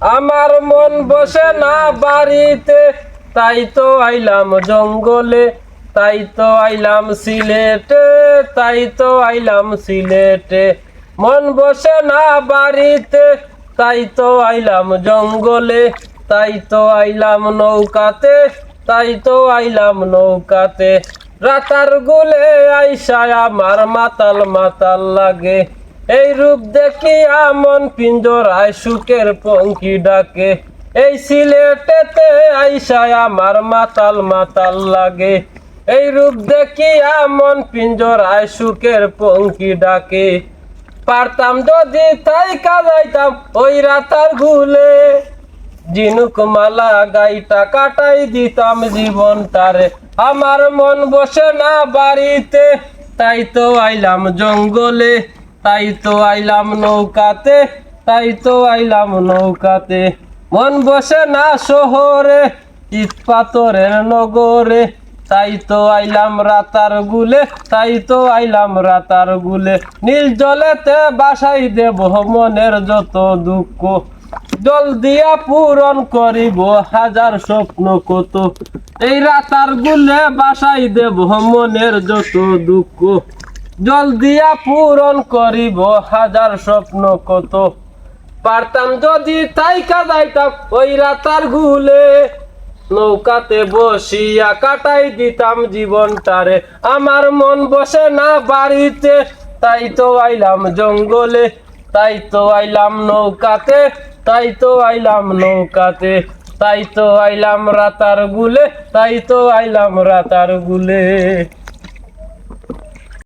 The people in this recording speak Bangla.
আমার মন বসে না বাড়িতে। তাই তো আইলাম জঙ্গলে, তাই তো আইলাম সিলেটে, তাই তো আইলাম সিলেটে। মন বসে না বাড়িতে, তাই তো আইলাম জঙ্গলে, তাই তো আইলাম নৌকাতে, তাই তো আইলাম নৌকাতে। রাতার গুলে আইসায় আমার মাতাল মাতাল লাগে। এই রূপ দেখি আমন পিঞ্জরায় সুখের পঙ্কি ডাকে। এই সিলেটেতে আইসায় আমার মাতাল মাতাল লাগে। এই রূপ দেখি আমন পিঞ্জরায় সুখের পঙ্কি ডাকে। পারতাম যদি তাই কাজাইতাম ওই রাতার গুলে জিনুক মালা গাইটা কাটাই দিতাম জীবন তারে। আমার মন বসে না বাড়িতে, তাই তো আইলাম জঙ্গলে। তাই তো আইলাম নৌকাতে তাই তো আইলাম নৌকাতে। মন বসে না শহরে, ইট নগরে। তাই তো আইলাম রাতার গুলে তাই তো আইলাম রাতার গুলে। নীল জলেতে বাসাই দেব মনের যত দুঃখ। জল দিয়া পূরণ করিব হাজার স্বপ্ন কত। এই রাতার গুলে বাসাই দেব মনের যত দুঃখ। জল দিয়া পূরণ করিব, হাজার স্বপ্ন কত। পারতাম যদি তাই কাদাইতাম ওই রাতার গুলে। নৌকাতে বসিয়া কাটাই দিতাম জীবনটারে। আমার মন বসে না বাড়িতে, তাই তো আইলাম জঙ্গলে। তাই তো আইলাম নৌকাতে, তাই তো আইলাম নৌকাতে। তাই তো আইলাম রাতার গুলে, তাই তো আইলাম রাতার গুলে।